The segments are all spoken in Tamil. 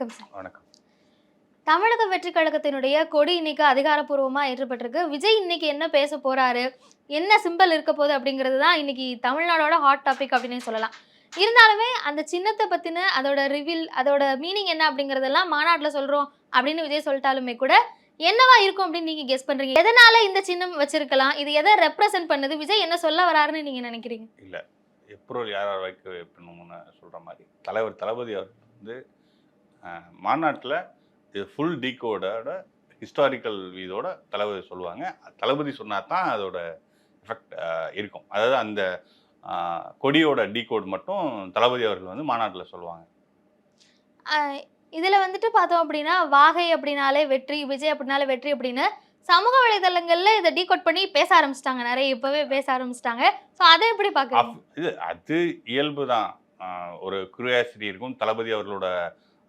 வணக்கம் சார். வணக்கம். தமிழக வெற்றி கழகத்தினுடைய கொடி இன்னைக்கு அதிகாரப்பூர்வமா ஏற்றப்பட்டிருக்கு. விஜய் இன்னைக்கு என்ன பேச போறாரு? என்ன சிம்பல் இருக்க போகுது அப்படிங்கிறது தான் இன்னைக்கு தமிழ்நாடோட ஹாட் டாபிக் அப்படின்னு சொல்லலாம். இருந்தாலுமே அந்த சின்னத்தை பத்தின அதோட ரிவில் அதோட மீனிங் என்ன அப்படிங்கறதெல்லாம் மாநாட்டில் சொல்றோம் அப்படின்னு விஜய் சொல்லிட்டாலுமே கூட என்னவா இருக்கும் அப்படின்னு நீங்க கெஸ் பண்றீங்க? எதனால இந்த சின்னம் வச்சிருக்கலாம்? இது எதை ரெப்ரசென்ட் பண்ணுது? விஜய் என்ன சொல்ல வராருன்னு நீங்க நினைக்கிறீங்க? இல்லை எப்ரோல் யார் யார் வைக்க வைக்கணும்னு சொல்கிற மாதிரி. தலைவர் தளபதி அவர் வந்து மாநாட்டில் இது ஃபுல் டீகோடோட ஹிஸ்டாரிக்கல் இதோட தளபதி சொல்லுவாங்க. தளபதி சொன்னா தான் அதோட எஃபெக்ட் இருக்கும். அதாவது அந்த கொடியோட டீகோட் மட்டும் தளபதி அவர்கள் வந்து மாநாட்டில் சொல்லுவாங்க. இதுல வந்துட்டு பார்த்தோம் அப்படின்னா வாகை அப்படின்னாலே வெற்றி விஜய் அப்படின்னாலே வெற்றி அப்படின்னு சமூக வலைதளங்கள்ல இதை டீகோட் பண்ணி பேச ஆரம்பிச்சிட்டாங்க. நிறைய இப்பவே பேச ஆரம்பிச்சிட்டாங்க. ஸோ அதை எப்படி அப்- இது அது இயல்பு தான் ஒரு குரியாசிட்டி இருக்கும் தளபதி அவர்களோட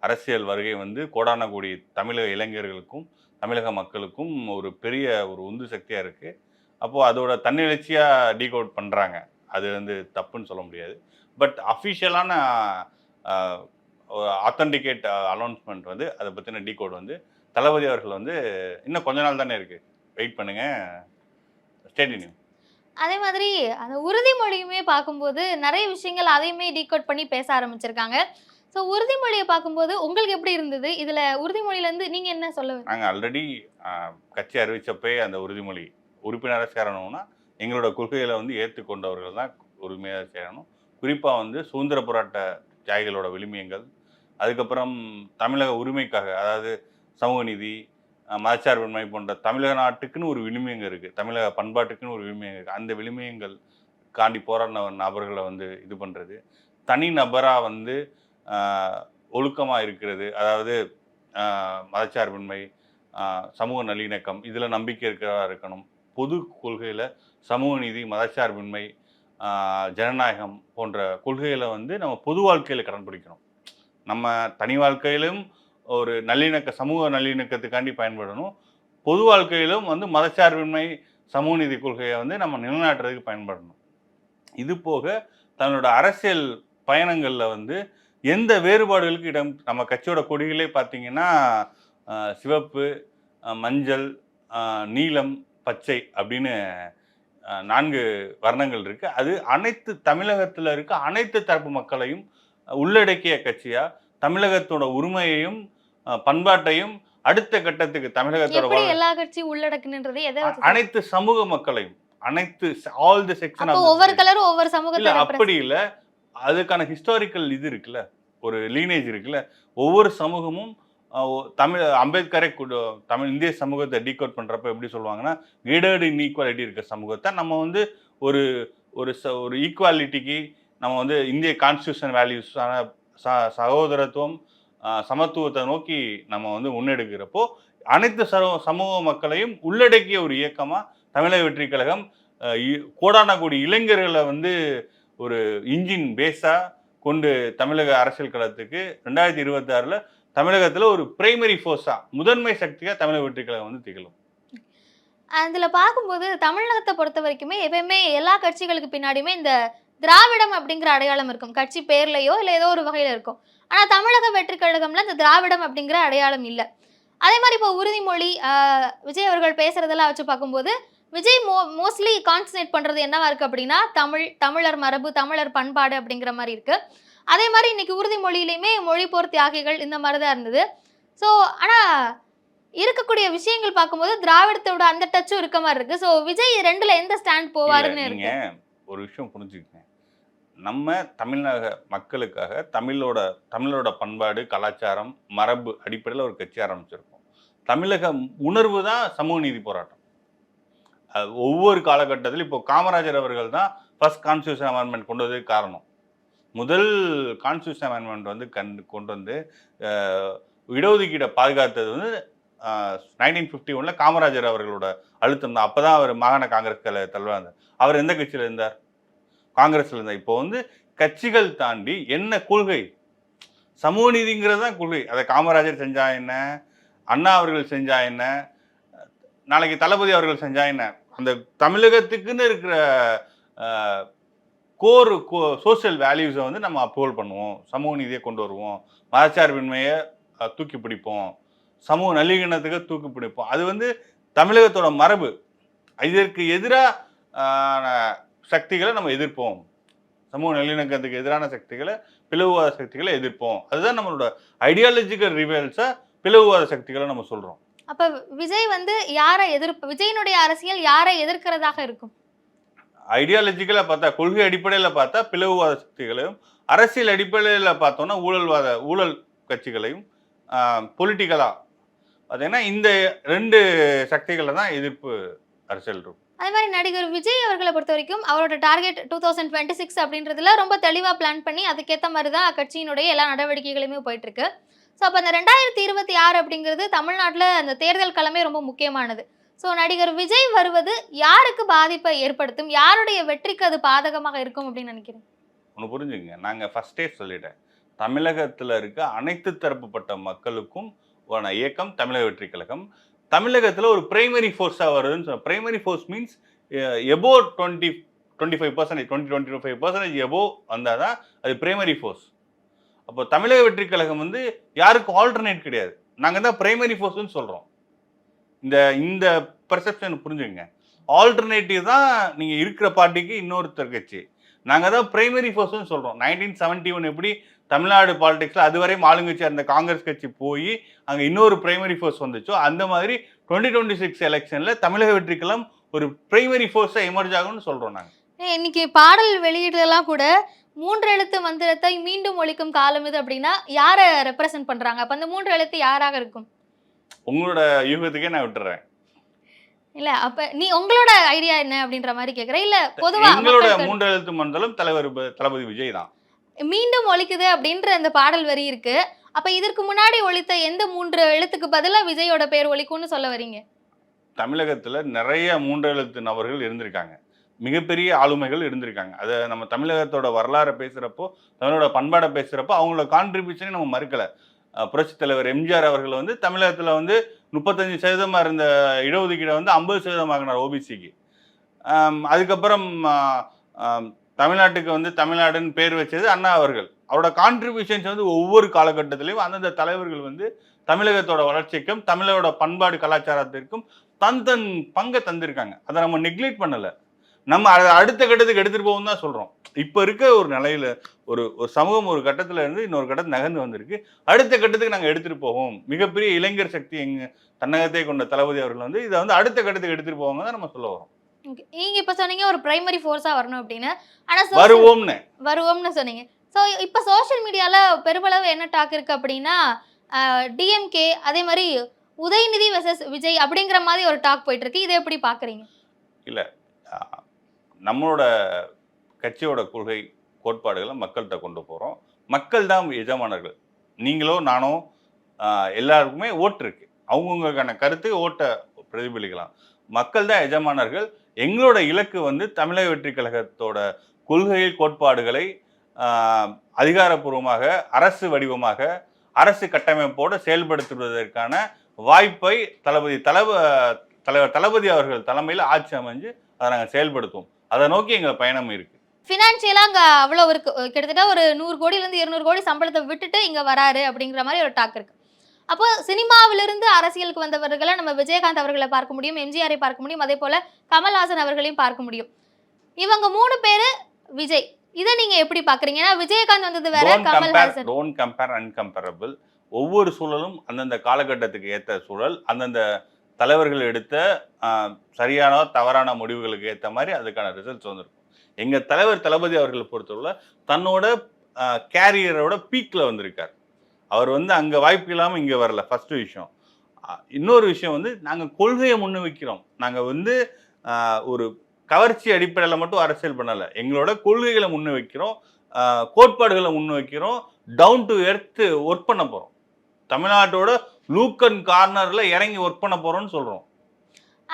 அரசியல் வருகை வந்து கோடான கோடி தமிழக இளைஞர்களுக்கும் தமிழக மக்களுக்கும் ஒரு பெரிய ஒரு உந்து சக்தியாக இருக்குது அப்போது அதோட தன்னிழச்சியாக டீகோட் பண்ணுறாங்க அது வந்து தப்புன்னு சொல்ல முடியாது. பட் அஃபிஷியலான ஆத்தன்டிகேட் அனௌன்ஸ்மெண்ட் வந்து அதை பற்றின டீகோட் வந்து தளபதி அவர்கள் வந்து இன்னும் கொஞ்ச நாள் தானே இருக்குது வெயிட் பண்ணுங்கள் ஸ்டேடியம் அதே மாதிரி அந்த உறுதிமொழியுமே பார்க்கும்போது நிறைய விஷயங்கள் அதையுமே டீகோட் பண்ணி பேச ஆரம்பிச்சிருக்காங்க. ஸோ உறுதிமொழியை பார்க்கும்போது உங்களுக்கு எப்படி இருந்தது? இதில் உறுதிமொழியிலேருந்து நீங்கள் என்ன சொல்ல நாங்கள் ஆல்ரெடி கட்சி அறிவித்தப்பே அந்த உறுதிமொழி உறுப்பினராக சேரணும்னா எங்களோட கொள்கைகளை வந்து ஏற்றுக்கொண்டவர்கள் தான் உரிமையாக சேரணும். குறிப்பாக வந்து சுதந்திர போராட்ட தியாகிகளோட விழுமியங்கள் அதுக்கப்புறம் தமிழக உரிமைக்காக அதாவது சமூக நீதி மதச்சார்பின்மை போன்ற தமிழக நாட்டுக்குன்னு ஒரு விழுமியங்கள் இருக்குது தமிழக பண்பாட்டுக்குன்னு ஒரு விழுமியங்கள் இருக்குது அந்த விழுமியங்கள் காண்டி போராடின நபர்களை வந்து இது பண்ணுறது தனி நபராக வந்து ஒழுக்கமாக இருக்கிறது. அதாவது மதச்சார்பின்மை சமூக நல்லிணக்கம் இதில் நம்பிக்கை இருக்கிறதா இருக்கணும். பொது கொள்கையில் சமூக நீதி மதச்சார்பின்மை ஜனநாயகம் போன்ற கொள்கைகளை வந்து நம்ம பொது வாழ்க்கையில் கடைப்பிடிக்கணும் நம்ம தனி வாழ்க்கையிலும் ஒரு நல்லிணக்க சமூக நல்லிணக்கத்துக்காண்டி பயன்படணும். பொது வாழ்க்கையிலும் வந்து மதச்சார்பின்மை சமூக நீதி கொள்கையை வந்து நம்ம நிலைநாட்டுறதுக்கு பயன்படணும். இது போக தன்னோட அரசியல் பயணங்களில் வந்து எந்த வேறுபாடுகளுக்கு இடம் நம்ம கட்சியோட கொடிகளே பார்த்தீங்கன்னா சிவப்பு மஞ்சள் நீலம் பச்சை அப்படின்னு நான்கு வர்ணங்கள் இருக்கு. அது அனைத்து தமிழகத்தில் இருக்க அனைத்து தரப்பு மக்களையும் உள்ளடக்கிய கட்சியா? தமிழகத்தோட உரிமையையும் பண்பாட்டையும் அடுத்த கட்டத்துக்கு தமிழகத்தோட எல்லா கட்சியும் உள்ளடக்குன்றது அனைத்து சமூக மக்களையும் அனைத்து ஆல் தி செக்ஷன் ஒவ்வொரு கலரும் ஒவ்வொரு இல்ல சமூகத்தை அப்படி இல்ல. அதுக்கான ஹிஸ்டாரிக்கல் இது இருக்குல்ல ஒரு லீனேஜ் இருக்குல்ல ஒவ்வொரு சமூகமும் தமிழ் அம்பேத்கரை தமிழ் இந்திய சமூகத்தை டீகோட் பண்ணுறப்ப எப்படி சொல்லுவாங்கன்னா கிரேடட் இன்இக்வாலிட்டி இருக்கிற சமூகத்தை நம்ம வந்து ஒரு ஒரு ச ஒரு ஈக்குவாலிட்டிக்கு நம்ம வந்து இந்திய கான்ஸ்டியூஷன் வேல்யூஸான ச சகோதரத்துவம் சமத்துவத்தை நோக்கி நம்ம வந்து முன்னெடுக்கிறப்போ அனைத்து சமூக சமூக மக்களையும் உள்ளடக்கிய ஒரு இயக்கமாக தமிழக வெற்றி கழகம் கோடான கோடி இளைஞர்களை வந்து ஒரு இன்ஜின் பேஸாக கொண்டு தமிழக அரசியல் களத்துக்கு ரெண்டாயிரத்தி இருபத்தி தமிழகத்தில் ஒரு பிரைமரி ஃபோர்ஸாக முதன்மை சக்தியாக தமிழக வெற்றி கழகம் வந்து திகழும். அதில் பார்க்கும்போது தமிழகத்தை பொறுத்த வரைக்குமே எப்பயுமே எல்லா கட்சிகளுக்கு பின்னாடியுமே இந்த திராவிடம் அப்படிங்கிற அடையாளம் இருக்கும். கட்சி பேர்லையோ இல்லை ஏதோ ஒரு வகையில் இருக்கும். ஆனால் தமிழக வெற்றி கழகம்ல இந்த திராவிடம் அப்படிங்கிற அடையாளம் இல்லை. அதே மாதிரி இப்போ உறுதிமொழி விஜய் அவர்கள் பேசுறதெல்லாம் வச்சு பார்க்கும்போது விஜய் மோ மோஸ்ட்லி கான்சன்ட்ரேட் பண்றது என்னவா இருக்கு அப்படின்னா தமிழ் தமிழர் மரபு தமிழர் பண்பாடு அப்படிங்கிற மாதிரி இருக்கு. அதே மாதிரி இன்னைக்கு உறுதிமொழியிலையுமே மொழி போர் தியாகிகள் இந்த மாதிரி தான் இருந்தது. ஸோ ஆனா இருக்கக்கூடிய விஷயங்கள் பார்க்கும்போது திராவிடத்தோட அந்த டச்சும் இருக்க மாதிரி இருக்கு. ஸோ விஜய் ரெண்டுல எந்த ஸ்டாண்ட் போவாருன்னு இருக்கு? ஒரு விஷயம் புரிஞ்சுக்கங்க. நம்ம தமிழக மக்களுக்காக தமிழோட தமிழோட பண்பாடு கலாச்சாரம் மரபு அடிப்படையில் ஒரு கட்சி ஆரம்பிச்சிருக்கோம். தமிழக உணர்வு தான் சமூக நீதி போராட்டம். ஒவ்வொரு காலகட்டத்திலும் இப்போ காமராஜர் அவர்கள் தான் ஃபர்ஸ்ட் கான்ஸ்டியூஷன் அமெண்ட்மெண்ட் கொண்டு வந்ததுக்கு காரணம். முதல் கான்ஸ்டியூஷன் அமெண்ட்மெண்ட் வந்து கண் கொண்டு வந்து இடஒதுக்கீடை பாதுகாத்தது வந்து நைன்டீன் ஃபிஃப்டி ஒன்ல காமராஜர் அவர்களோட அழுத்தம் தான். அப்போ தான் அவர் மாகாண காங்கிரஸ் தலைவர் அவர் எந்த கட்சியில் இருந்தார்? காங்கிரஸில் இருந்தார். இப்போ வந்து கட்சிகள் தாண்டி என்ன கொள்கை? சமூக நீதிங்கிறது தான் கொள்கை. அதை காமராஜர் செஞ்சா என்ன? அண்ணா அவர்கள் செஞ்சா என்ன? நாளைக்கு தளபதி அவர்கள் செஞ்சா என்ன? அந்த தமிழகத்துக்குன்னு இருக்கிற கோர் சோஷியல் வேல்யூஸை வந்து நம்ம அப்ரோல் பண்ணுவோம். சமூக நீதியை கொண்டு வருவோம். மதச்சார்பின்மையை தூக்கி பிடிப்போம். சமூக நல்லிணத்துக்கு தூக்கி பிடிப்போம். அது வந்து தமிழகத்தோட மரபு. இதற்கு எதிரான சக்திகளை நம்ம எதிர்ப்போம். சமூக நல்லிணக்கத்துக்கு எதிரான சக்திகளை பிளவுவாத சக்திகளை எதிர்ப்போம். அதுதான் நம்மளோட ஐடியாலஜிக்கல் ரிவல்ஸை பிளவுவாத சக்திகளை நம்ம சொல்கிறோம் அப்ப விஜய் வந்து யாரை எதிர்ப்பு விஜயனுடைய அரசியல் யாரை எதிர்க்கிறதாக இருக்கும்? ஐடியாலஜிக்கலாக பார்த்தா கொள்கை அடிப்படையில் பார்த்தா பிளவுவாத சக்திகளையும் அரசியல் அடிப்படையில் பார்த்தோம்னா ஊழல்வாத ஊழல் கட்சிகளையும் பொலிட்டிக்கலாக பார்த்தீங்கன்னா இந்த ரெண்டு சக்திகளை தான் எதிர்ப்பு அரசியல் இருக்கும். அதே மாதிரி நடிகர் விஜய் அவர்களை பொறுத்த வரைக்கும் அவரோட target two thousand twenty six அப்படின்றதுல ரொம்ப தெளிவாக பிளான் பண்ணி அதுக்கேற்ற மாதிரி தான் கட்சியினுடைய எல்லா நடவடிக்கைகளுமே போயிட்டு இருக்கு. ஸோ அப்போ அந்த ரெண்டாயிரத்தி இருபத்தி ஆறு அப்படிங்கிறது தமிழ்நாட்டில் அந்த தேர்தல் களமே ரொம்ப முக்கியமானது. ஸோ நடிகர் விஜய் வருவது யாருக்கு பாதிப்பை ஏற்படுத்தும்? யாருடைய வெற்றிக்கு அது பாதகமாக இருக்கும் அப்படின்னு நினைக்கிறேன் ஒன்று புரிஞ்சுங்க நாங்கள் ஃபஸ்ட்டே சொல்லிட்டேன். தமிழகத்தில் இருக்க அனைத்து தரப்புப்பட்ட மக்களுக்கும் ஆன இயக்கம் தமிழக வெற்றி கழகம். தமிழகத்தில் ஒரு பிரைமரி ஃபோர்ஸாக வருதுன்னு சொல்ல primary force means above twenty twenty five percentage twenty twenty five percentage above வந்தால் தான் அது பிரைமரி ஃபோர்ஸ் அப்போ தமிழக வெற்றி கழகம் வந்து யாருக்கும் ஆல்டர்னேட் கிடையாது. நாங்கள் தான் பிரைமரி ஃபோர்ஸ்னு சொல்கிறோம் இந்த இந்த பர்செப்ஷன் புரிஞ்சுங்க ஆல்டர்னேட்டிவ் தான் நீங்கள் இருக்கிற பார்ட்டிக்கு இன்னொருத்தர் கட்சி. நாங்கள் தான் பிரைமரி ஃபோர்ஸ்னு சொல்கிறோம் நைன்டீன் செவன்ட்டி ஒன் எப்படி தமிழ்நாடு பாலிடிக்ஸில் அதுவரையும் ஆளுங்கட்சியாக இருந்த காங்கிரஸ் கட்சி போய் அங்கே இன்னொரு பிரைமரி ஃபோர்ஸ் வந்துச்சோ அந்த மாதிரி டுவெண்ட்டி டுவெண்ட்டி சிக்ஸ் எலெக்ஷனில் தமிழக வெற்றிக்கெல்லாம் ஒரு பிரைமரி ஃபோர்ஸை எமர்ஜ் ஆகும்னு சொல்கிறோம் நாங்கள் இன்னைக்கு பாடல் வெளியீடுலாம் கூட மூன்று எழுத்து மந்திரத்தை மீண்டும் ஒழிக்கும் காலம் இது அப்படின்னா யாரை ரெப்ரசன்ட் பண்றாங்க? அப்ப அந்த மூன்று எழுத்து யாராக இருக்கும்? உங்களோட யூகத்துக்கே நான் விட்டுறேன். இல்ல அப்ப நீ உங்களோட ஐடியா என்ன அப்படின்ற மாதிரி கேக்குறேன் இல்ல பொதுவா மக்களுக்கு மூன்று எழுத்து மண்டலம் தலைவர் தளபதி விஜய் தான். மீண்டும் ஒழிக்குது அப்படின்ற அந்த பாடல் வரி இருக்கு. அப்ப இதற்கு முன்னாடி ஒழித்த எந்த மூன்று எழுத்துக்கு பதிலா விஜயோட பேர் ஒழிக்கும்னு சொல்ல வரீங்க? தமிழகத்தில் நிறைய மூன்று எழுத்து நபர்கள் இருந்திருக்காங்க. மிகப்பெரிய ஆளுமைகள் இருந்திருக்காங்க. அதை நம்ம தமிழகத்தோட வரலாறை பேசுகிறப்போ தமிழோட பண்பாடை பேசுகிறப்போ அவங்களோட கான்ட்ரிபியூஷனை நம்ம மறுக்கலை. புரட்சித் தலைவர் எம்ஜிஆர் அவர்கள் வந்து தமிழகத்தில் வந்து முப்பத்தஞ்சு சதவீதமாக இருந்த இடஒதுக்கீடை வந்து ஐம்பது சதவீதமாகினார் ஓபிசிக்கு அதுக்கப்புறம் தமிழ்நாட்டுக்கு வந்து தமிழ்நாடுன்னு பேர் வச்சது அண்ணா அவர்கள். அவரோட கான்ட்ரிபியூஷன்ஸ் வந்து ஒவ்வொரு காலகட்டத்திலையும் அந்தந்த தலைவர்கள் வந்து தமிழகத்தோட வளர்ச்சிக்கும் தமிழரோட பண்பாடு கலாச்சாரத்திற்கும் தன் தன் பங்கை தந்திருக்காங்க. அதை நம்ம நெக்லெக்ட் பண்ணலை. நம்ம அடுத்த கட்டத்துக்கு எடுத்துட்டு போகும் தான் சொல்றோம். இப்போ இருக்க ஒரு நிலையில ஒரு ஒரு சமூகம் ஒரு கட்டத்துல இருந்து இன்னொரு கட்டத்துக்கு நகர்ந்து வந்திருக்கு. அடுத்த கட்டத்துக்கு நாங்கள் எடுத்துட்டு போவோம். மிகப்பெரிய இளைஞர் சக்தி எங்க தன்னகத்தை கொண்ட தளபதி அவர்கள் வந்து இதை வந்து அடுத்த கட்டத்துக்கு எடுத்துட்டு போவாங்க தான் நம்ம சொல்ல வரோம். நீங்க இப்ப சொன்னீங்க ஒரு பிரைமரி ஃபோர்ஸா வரணும் அப்படின்னு. ஆனா வருவோம்னு. வருவோம்னு சொன்னீங்க. ஸோ இப்போ சோஷியல் மீடியால பெருமளவு என்ன டாக் இருக்கு அப்படின்னா டிஎம்கே அதே மாதிரி உதயநிதி வெர்சஸ் விஜய் அப்படிங்கிற மாதிரி ஒரு டாக் போயிட்டு இருக்கு. இதை எப்படி பாக்குறீங்க? ஆஹ் நம்மளோட கட்சியோட கொள்கை கோட்பாடுகளை மக்கள்கிட்ட கொண்டு போகிறோம் மக்கள் தான் எஜமானர்கள். நீங்களோ நானோ எல்லாருக்குமே ஓட்டு இருக்கு. அவங்கவுங்களுக்கான கருத்து ஓட்டை பிரதிபலிக்கலாம். மக்கள் தான் எஜமானர்கள். எங்களோட இலக்கு வந்து தமிழக வெற்றி கழகத்தோட கொள்கை கோட்பாடுகளை அதிகாரப்பூர்வமாக அரசு வடிவமாக அரசு கட்டமைப்போடு செயல்படுத்துவதற்கான வாய்ப்பை தளபதி தளப தலைவர் தளபதி அவர்கள் தலைமையில் ஆட்சி அமைஞ்சு அதை நாங்கள் செயல்படுத்துவோம். அதை நோக்கி எங்கள் பயணம் இருக்கு. ஃபினான்ஷியலாக அங்கே அவ்வளோ இருக்கு. கிட்டத்தட்ட ஒரு நூறு கோடியிலேருந்து இருநூறு கோடி சம்பளத்தை விட்டுட்டு இங்கே வராரு அப்படிங்கிற மாதிரி ஒரு டாக் இருக்கு. அப்போ சினிமாவிலிருந்து அரசியலுக்கு வந்தவர்களை நம்ம விஜயகாந்த் அவர்களை பார்க்க முடியும் எம்ஜிஆரை பார்க்க முடியும் அதே போல கமல்ஹாசன் அவர்களையும் பார்க்க முடியும். இவங்க மூணு பேரு விஜய். இதை நீங்க எப்படி பாக்குறீங்க ஏன்னா விஜயகாந்த் வந்தது வேற கமல்ஹாசன். டோன்ட் கம்பேர் அன்கம்பேரபிள் ஒவ்வொரு சூழலும் அந்தந்த காலகட்டத்துக்கு ஏற்ற சூழல் அந்தந்த தலைவர்கள் எடுத்த சரியான தவறான முடிவுகளுக்கு ஏற்ற மாதிரி அதுக்கான ரிசல்ட்ஸ் வந்திருக்கும். எங்கள் தலைவர் தளபதி அவர்களை பொறுத்தவரை தன்னோட கேரியரோட பீக்கில் வந்திருக்கார். அவர் வந்து அங்கே வாய்ப்பு இல்லாமல் இங்கே வரல ஃபஸ்ட்டு விஷயம். இன்னொரு விஷயம் வந்து நாங்கள் கொள்கையை முன்னு வைக்கிறோம் நாங்கள் வந்து ஒரு கவர்ச்சி அடிப்படையில் மட்டும் அரசியல் பண்ணலை. எங்களோட கொள்கைகளை முன்னு வைக்கிறோம் கோட்பாடுகளை முன் வைக்கிறோம் டவுன் டு எர்த் ஒர்க் பண்ண போகிறோம் தமிழ்நாட்டோட லூக்கன் கார்னர்ல இறங்கி ஒர்க் பண்ண போறோம்னு சொல்றோம்.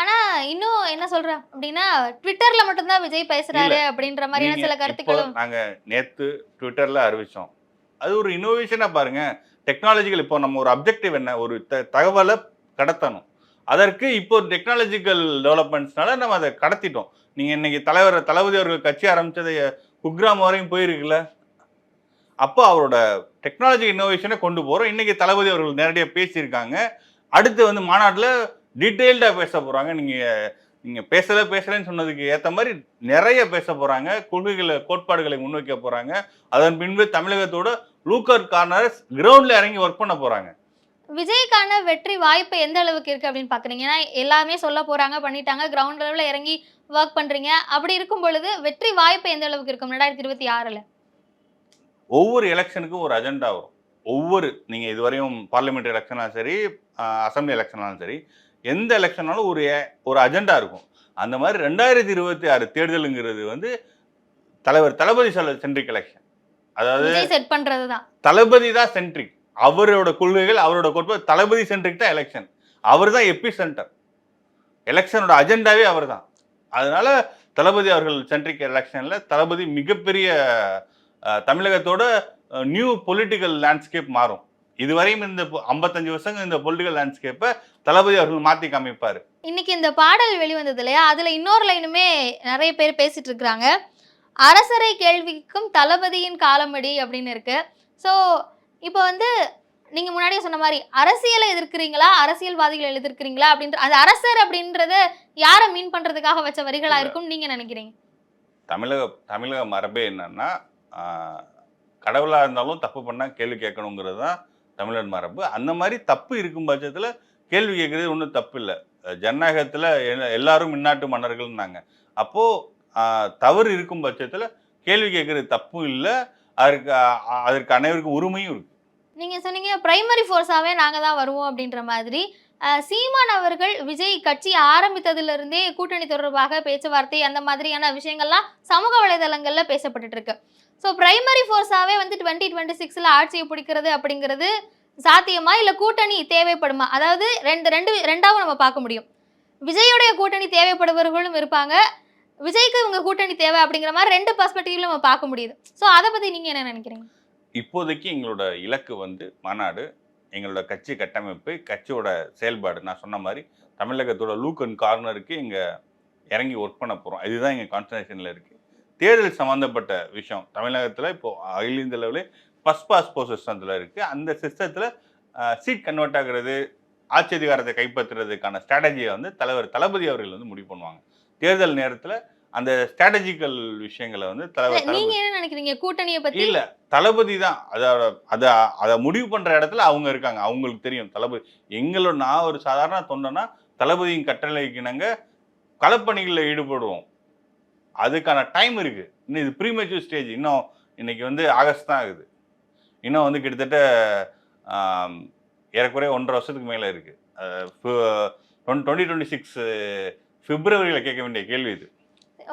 ஆனா இன்னும் என்ன சொல்றேன்? அப்படின்னா ட்விட்டர்ல மட்டும்தான் விஜய் பேசுறாரு அப்படின்ற மாதிரியான சில கருத்துக்களும். நாங்க நேத்து ட்விட்டர்ல அறிவிச்சோம். அது ஒரு இன்னோவேஷனா பாருங்க. டெக்னாலஜிக்கல் இப்போ நம்ம ஒரு அப்ஜெக்டிவ் என்ன? ஒரு தகவலை கடத்தணும். அதற்கு இப்போ டெக்னாலஜிக்கல் டெவலப்மெண்ட்ஸ்னால நம்ம அதை கடத்திட்டோம். நீங்க இன்னைக்கு தலைவர் தளபதி அவர்கள் கட்சி ஆரம்பிச்சதை குக்ராம் வரையும் போயிருக்குல்ல? அப்போ அவரோட டெக்னாலஜி இன்னோவேஷனை கொண்டு போகிறோம் இன்றைக்கி தளபதி அவர்கள் நேரடியாக பேசியிருக்காங்க. அடுத்து வந்து மாநாட்டில் டீட்டெயில்டாக பேச போகிறாங்க நீங்கள் நீங்கள் பேசலை பேசலைன்னு சொன்னதுக்கு ஏற்ற மாதிரி நிறைய பேச போகிறாங்க கொள்கைகளை கோட்பாடுகளை முன்வைக்க போகிறாங்க அதன் பின்பு தமிழகத்தோட லூக்கர் கார்னர்ஸ் கிரவுண்டில் இறங்கி ஒர்க் பண்ண போகிறாங்க விஜய்க்கான வெற்றி வாய்ப்பு எந்த அளவுக்கு இருக்கு அப்படின்னு பாக்குறீங்க? ஏன்னா எல்லாமே சொல்ல போறாங்க பண்ணிட்டாங்க கிரவுண்ட் லெவல்ல இறங்கி ஒர்க் பண்றீங்க. அப்படி இருக்கும் பொழுது வெற்றி வாய்ப்பு எந்த அளவுக்கு இருக்கும்? ரெண்டாயிரத்தி இருபத்தி ஆறுல. ஒவ்வொரு எலெக்ஷனுக்கும் ஒரு அஜெண்டா வரும். ஒவ்வொரு நீங்கள் இதுவரையும் பார்லிமெண்ட் எலெக்ஷனாலும் சரி அசம்பிளி எலெக்ஷனாலும் சரி எந்த எலெக்ஷனாலும் ஒரு ஒரு அஜெண்டா இருக்கும். அந்த மாதிரி ரெண்டாயிரத்தி இருபத்தி ஆறு தேர்தலுங்கிறது வந்து தலைவர் தளபதி சென்ட்ரிக் எலெக்ஷன் அதாவது செட் பண்றதுதான். தளபதி தான் சென்ட்ரிக் அவரோட கொள்கைகள் அவரோட கோட்பாடு தளபதி சென்ட்ரிக் தான் எலெக்ஷன் அவர் தான் எப்பி சென்டர் எலெக்ஷனோட அஜெண்டாவே அவர் தான். அதனால தளபதி அவர்கள் சென்ட்ரிக் எலெக்ஷனில் தளபதி மிகப்பெரிய தமிழகத்தோட நியூ பொலிட்டிக்கல் லேண்ட்ஸ்கேப் மாறும். இதுவரையும் இந்த 55 வருஷங்கள் இந்த பொலிட்டிக்கல் லேண்ட்ஸ்கேப்பை தளபதி அவர்கள் மாற்றி காமிப்பார். இன்னைக்கு இந்த பாடல் வெளிவந்தது இல்லையா? அதுல இன்னொரு லைனுமே நிறைய பேர் பேசிட்டு இருக்கிறாங்க. அரசரை கேள்விக்கும் தளபதியின் காலமடி அப்படின்னு இருக்கு. ஸோ இப்போ வந்து நீங்க முன்னாடியே சொன்ன மாதிரி அரசியலை எதிர்க்கிறீங்களா? அரசியல்வாதிகளை எதிர்க்கிறீங்களா? அப்படின்ற அந்த அரசர் அப்படின்றத யாரை மீன் பண்றதுக்காக வச்ச வரிகளா இருக்கும் நீங்க நினைக்கிறீங்க? தமிழக தமிழக மரபே என்னன்னா கடவுளாக இருந்தாலும் தப்பு பண்ணால் கேள்வி கேட்கணுங்கிறது தான் தமிழர் மரபு. அந்த மாதிரி தப்பு இருக்கும் பட்சத்தில் கேள்வி கேட்குறது ஒன்றும் தப்பு இல்லை. ஜனநாயகத்தில் எல்ல- எல்லாரும் மின்னாட்டு மன்னர்கள்னாங்க. அப்போது தவறு இருக்கும் பட்சத்தில் கேள்வி கேட்குறது தப்பும் இல்லை. அதற்கு அதற்கு அனைவருக்கும் உரிமையும் இருக்கு. நீங்கள் சொன்னீங்க பிரைமரி ஃபோர்ஸாகவே நாங்கள் தான் வருவோம் அப்படின்ற மாதிரி. சீமான் அவர்கள் விஜய் கட்சி ஆரம்பித்ததிலிருந்தே கூட்டணி தொடர்பாக பேச்சுவார்த்தை அந்த மாதிரியான விஷயங்கள்லாம் சமூக வலைதளங்களில் பேசப்பட்டுட்டு இருக்கு. ஸோ பிரைமரி ஃபோர்ஸாகவே வந்து டுவெண்ட்டி டுவெண்ட்டி சிக்ஸில் ஆட்சியை பிடிக்கிறது அப்படிங்கிறது சாத்தியமா இல்லை கூட்டணி தேவைப்படுமா? அதாவது ரெண்டு ரெண்டு ரெண்டாவும் நம்ம பார்க்க முடியும். விஜயோடைய கூட்டணி தேவைப்படுபவர்களும் இருப்பாங்க. விஜய்க்கு இவங்க கூட்டணி தேவை அப்படிங்கிற மாதிரி ரெண்டு பர்ஸ்பெக்டிவ்ல நம்ம பார்க்க முடியுது. ஸோ அதை பற்றி நீங்கள் என்ன நினைக்கிறீங்க? இப்போதைக்கு எங்களோட இலக்கு வந்து மாநாடு எங்களோட கட்சி கட்டமைப்பு கட்சியோட செயல்பாடு. நான் சொன்ன மாதிரி தமிழகத்தோட லூக் அண்ட் கார்னருக்கு இங்கே இறங்கி ஒர்க் பண்ண போகிறோம் இதுதான் எங்கள் கான்சன்ட்ரேஷனில் இருக்குது தேர்தல் சம்மந்தப்பட்ட விஷயம். தமிழகத்தில் இப்போ அகில இந்திய லெவலில் ஃபஸ்ட் பாஸ் போ சிஸ்டத்தில் இருக்குது அந்த சிஸ்டத்தில் சீட் கன்வெர்ட் ஆகுறது ஆட்சி அதிகாரத்தை கைப்பற்றுறதுக்கான ஸ்ட்ராட்டஜியை வந்து தலைவர் தளபதி அவர்கள் வந்து முடிவு பண்ணுவாங்க. தேர்தல் நேரத்தில் அந்த ஸ்ட்ராட்டஜிக்கல் விஷயங்களை வந்து தலைவர் நீங்க என்ன நினைக்கிறீங்க? கூட்டணியை பத்தி? இல்ல தளபதி தான். அதோட அதை அதை முடிவு பண்ற இடத்துல அவங்க இருக்காங்க. அவங்களுக்கு தெரியும். தளபதி எங்களோட நான் ஒரு சாதாரண தொண்டனா தளபதியின் கட்டளைக்கு இணங்க களப்பணிகளில் ஈடுபடுவோம். அதுக்கான டைம் இருக்கு. இன்னும் இது ப்ரீமெச்சூர் ஸ்டேஜ் இன்னும் இன்னைக்கு வந்து ஆகஸ்ட் தான் ஆகுது. இன்னும் வந்து கிட்டத்தட்ட ஏறக்குறைய ஒன்றரை வருஷத்துக்கு மேலே இருக்கு. டுவெண்ட்டி டுவெண்ட்டி சிக்ஸ் பிப்ரவரியில் கேட்க வேண்டிய கேள்வி இது.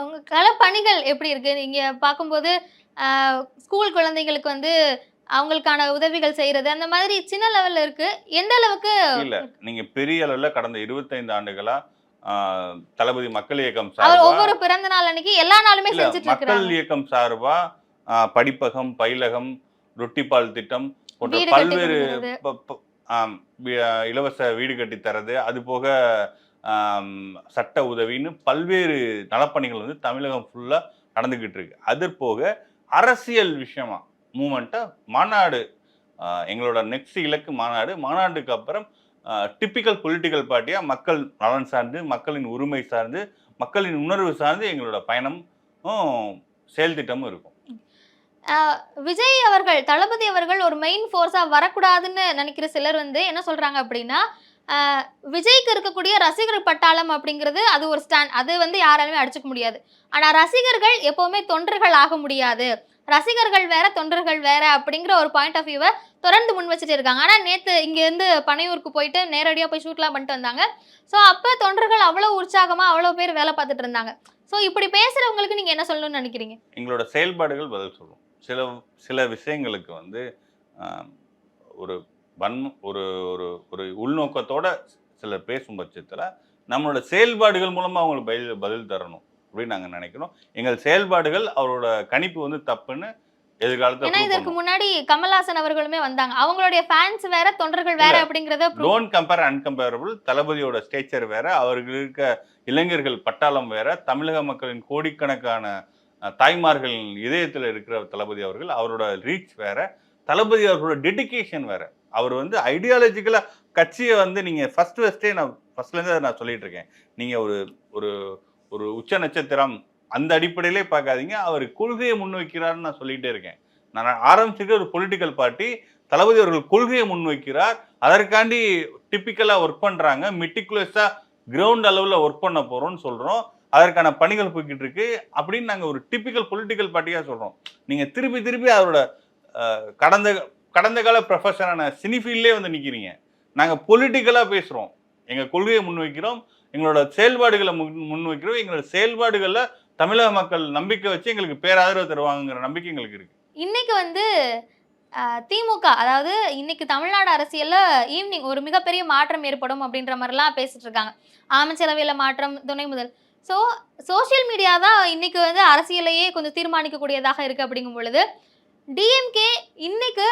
உங்க களப்பணிகள் எப்படி இருக்கு? நீங்க பார்க்கும்போது ஸ்கூல் குழந்தைங்களுக்கு வந்து அவங்களுக்கான உதவிகள் செய்யறது அந்த மாதிரி சின்ன லெவல்ல இருக்கு. எந்த அளவுக்கு இல்ல நீங்க பெரிய அளவுல கடந்த 25 ஆண்டுகளா தளபதி மக்கள் இயக்கம் சார்பா? ஒவ்வொரு பிறந்த நாள் அன்னைக்கு எல்லா நாளுமே செஞ்சுட்டு மக்கள் இயக்கம் சார்பா படிப்பகம் பயிலகம் ரொட்டிப்பால் திட்டம் போன்ற பல்வேறு இலவச வீடு கட்டி தரது அது போக சட்ட உதவின்னு பல்வேறு நலப்பணிகள் வந்து தமிழகம் ஃபுல்லா நடந்துகிட்டு இருக்கு. அது போக அரசியல் விஷயமா மூமெண்ட்டா மாநாடு எங்களோட நெக்ஸ்ட் இலக்கு மாநாடு மாநாட்டுக்கு அப்புறம் டிப்பிக்கல் பொலிட்டிக்கல் பார்ட்டியாக மக்கள் நலன் சார்ந்து மக்களின் உரிமை சார்ந்து மக்களின் உணர்வு சார்ந்து எங்களோட பயணமும் செயல் திட்டமும் இருக்கும். விஜய் அவர்கள் தளபதி அவர்கள் ஒரு மெயின் ஃபோர்ஸாக வரக்கூடாதுன்னு நினைக்கிற சிலர் வந்து என்ன சொல்கிறாங்க அப்படின்னா விஜய்க்கு இருக்கக்கூடிய ரசிகர் பட்டாளம் அப்படிங்கிறது அது ஒரு ஸ்டாண்ட் அது வந்து யாராலுமே அடிச்சுக்க முடியாது. ஆனால் ரசிகர்கள் எப்போவுமே தொண்டர்கள் ஆக முடியாது. ரசிகர்கள் வேற தொண்டர்கள் வேற அப்படிங்கிற ஒரு பாயிண்ட் ஆஃப் வியூவை தொடர்ந்து முன் வச்சுட்டு இருக்காங்க. ஆனால் நேற்று இங்கேருந்து பனையூருக்கு போயிட்டு நேரடியாக போய் ஷூட்லாம் பண்ணிட்டு வந்தாங்க. ஸோ அப்போ தொண்டர்கள் அவ்வளோ உற்சாகமாக அவ்வளோ பேர் வேலை பார்த்துட்டு இருந்தாங்க. ஸோ இப்படி பேசுகிறவங்களுக்கு நீங்கள் என்ன சொல்லணும்னு நினைக்கிறீங்க? எங்களோட செயல்பாடுகள் பதில் சொல்லும் சில சில விஷயங்களுக்கு வந்து ஒரு வன் ஒரு ஒரு ஒரு உள்நோக்கத்தோட சிலர் பேசும் பட்சத்தில் நம்மளோட செயல்பாடுகள் மூலமாக அவங்களுக்கு பதில் பதில் தரணும் அப்படின்னு நாங்கள் நினைக்கிறோம். எங்கள் செயல்பாடுகள் அவரோட கணிப்பு வந்து தப்புன்னு எதிர்காலத்தில் ஏன்னா இதற்கு முன்னாடி கமல்ஹாசன் அவர்களுமே வந்தாங்க. அவங்களுடைய ஃபேன்ஸ் வேற தொண்டர்கள் வேற. அப்படிங்கறத டோன்ட் கம்பேர் அன்கம்பேரபிள் தளபதியோட ஸ்டேச்சர் வேற அவருக்கு இருக்க இளைஞர்கள் பட்டாளம் வேற தமிழக மக்களின் கோடிக்கணக்கான அஹ், தாய்மார்கள் இதயத்தில் இருக்கிற தளபதி அவர்கள் அவரோட ரீச் வேற. தளபதி அவர்களோட டெடிகேஷன் வேற. அவர் வந்து ஐடியாலஜிக்கலா கட்சியை வந்து நீங்க ஃபர்ஸ்ட் ஃபர்ஸ்டே நான் ஃபர்ஸ்ட்ல இருந்து நான் சொல்லிட்டு இருக்கேன். நீங்க ஒரு ஒரு ஒரு உச்ச நட்சத்திரம் அந்த அடிப்படையிலே பார்க்காதீங்க. அவர் கொள்கையை முன்வைக்கிறார்னு நான் சொல்லிட்டே இருக்கேன். நான் ஆரம்பிச்சுட்டு ஒரு பொலிட்டிக்கல் பார்ட்டி தளபதி அவர்கள் கொள்கையை முன்வைக்கிறார். அதற்காண்டி டிப்பிக்கலாக ஒர்க் பண்ணுறாங்க மெட்டிகுலஸாக கிரவுண்ட் அளவில் ஒர்க் பண்ண போகிறோம்னு சொல்கிறோம் அதற்கான பணிகள் போய்கிட்டு இருக்கு. அப்படின்னு நாங்கள் ஒரு டிப்பிக்கல் பொலிட்டிக்கல் பார்ட்டியாக சொல்கிறோம் நீங்கள் திருப்பி திருப்பி அவரோட கடந்த கடந்த கால ப்ரொஃபஷனான சினிஃபீல்டே வந்து நிற்கிறீங்க நாங்கள் பொலிட்டிக்கலாக பேசுகிறோம் எங்கள் கொள்கையை முன்வைக்கிறோம். எங்களோட செயல்பாடுகளை முன் முன்வைக்கிறோம். எங்களோட செயல்பாடுகளை தமிழக மக்கள் நம்பிக்கை வச்சு எங்களுக்கு பேராதரவு தருவாங்கிற நம்பிக்கை எங்களுக்கு இருக்கு. இன்னைக்கு வந்து திமுக அதாவது இன்னைக்கு தமிழ்நாடு அரசியல்ல ஈவினிங் ஒரு மிகப்பெரிய மாற்றம் ஏற்படும் அப்படின்ற மாதிரிலாம் பேசிட்டு இருக்காங்க. அமைச்சரவையில மாற்றம் துணை முதல். ஸோ சோஷியல் மீடியா தான் இன்னைக்கு வந்து அரசியலையே கொஞ்சம் தீர்மானிக்கக்கூடியதாக இருக்கு அப்படிங்கும் பொழுது டிஎம்கே இன்னைக்கு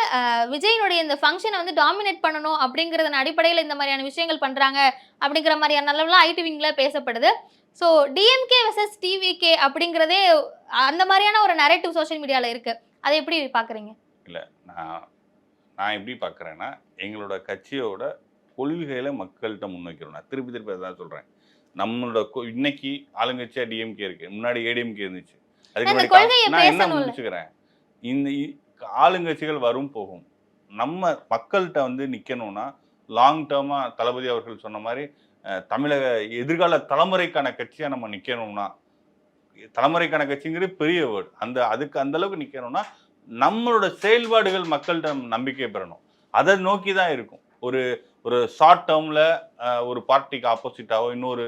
விஜயினுடைய இந்த ஃபங்க்ஷனை வந்து டாமினேட் பண்ணணும் அப்படிங்கிறதன் அடிப்படையில் இந்த மாதிரியான விஷயங்கள் பண்றாங்க அப்படிங்கிற மாதிரியான அளவுலாம் ஐடி விங்ல பேசப்படுது. ஸோ டிஎம்கே வெர்சஸ் டிவிகே அப்படிங்கிறதே அந்த மாதிரியான ஒரு நரேட்டிவ் சோஷியல் மீடியால இருக்கு. அதை எப்படி பாக்குறீங்க நான் நான் எப்படி பார்க்குறேன்னா எங்களோட கட்சியோட கொள்கைகளை மக்கள்கிட்ட முன்வைக்கிறோம் நான் திருப்பி திருப்பி அதான் சொல்கிறேன் நம்மளோட இன்னைக்கு ஆளுங்கட்சியா டிஎம்கே இருக்கு. முன்னாடி ஏடிஎம்கே இருந்துச்சு. அதுக்கு முன்னாடி நான் என்ன. முடிச்சுக்கிறேன் இந்த இ- ஆளுங்கட்சிகள் வரும் போகும். நம்ம மக்கள்கிட்ட வந்து நிற்கணும்னா லாங் டேர்மாக தளபதி அவர்கள் சொன்ன மாதிரி தமிழக எதிர்கால தலைமுறைக்கான கட்சியாக நம்ம நிற்கணும்னா தலைமுறைக்கான கட்சிங்கிறது பெரிய வேர்டு அந்த அதுக்கு அந்த அளவுக்கு நம்மளோட செயல்பாடுகள் மக்கள்கிட்ட நம்பிக்கை பெறணும். அதை நோக்கி தான் இருக்கும். ஒரு ஒரு ஷார்ட் டேர்மில் ஒரு பார்ட்டிக்கு ஆப்போசிட்டாவோ இன்னொரு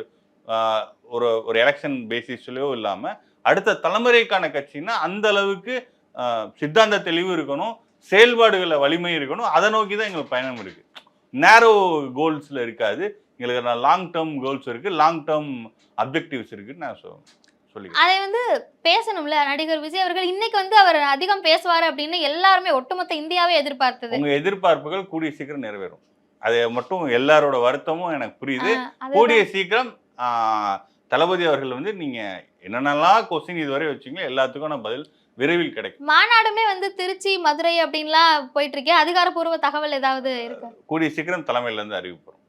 ஒரு ஒரு எலெக்ஷன் பேசிஸ்லையோ இல்லாமல் அடுத்த தலைமுறைக்கான கட்சின்னா அந்த அளவுக்கு சித்தாந்த தெளிவு இருக்கணும் செயல்பாடுகளில் வலிமை இருக்கணும். அதை நோக்கி தான் எங்களுக்கு பயணம் இருக்கு. நேரோ கோல்ஸில் இருக்காது. எங்களுக்கு லாங் டேர்ம் கோல்ஸ் இருக்கு. லாங் டேர்ம் அப்ஜெக்டிவ்ஸ் இருக்குன்னு நான் சொல் சொல்லி அதை வந்து பேசணும்ல. நடிகர் விஜய் அவர்கள் இன்னைக்கு வந்து அவர் அதிகம் பேசுவாரு அப்படின்னு எல்லாருமே ஒட்டுமொத்த இந்தியாவே எதிர்பார்த்தது. உங்க எதிர்பார்ப்புகள் கூடிய சீக்கிரம் நிறைவேறும். அது மட்டும் எல்லாரோட வருத்தமும் எனக்கு புரியுது. கூடிய சீக்கிரம் தளபதி அவர்கள் வந்து நீங்க என்னென்னலாம் கொஸ்டின் இதுவரை வச்சீங்களோ எல்லாத்துக்கும் நான் பதில் விரைவில் கிடைக்கும். மாநாடுமே வந்து திருச்சி மதுரை அப்படின்லாம் போயிட்டு இருக்கே. அதிகாரப்பூர்வ தகவல் ஏதாவது இருக்கு? கூடிய சீக்கிரம் தலைமையில இருந்து அறிவிப்போம்.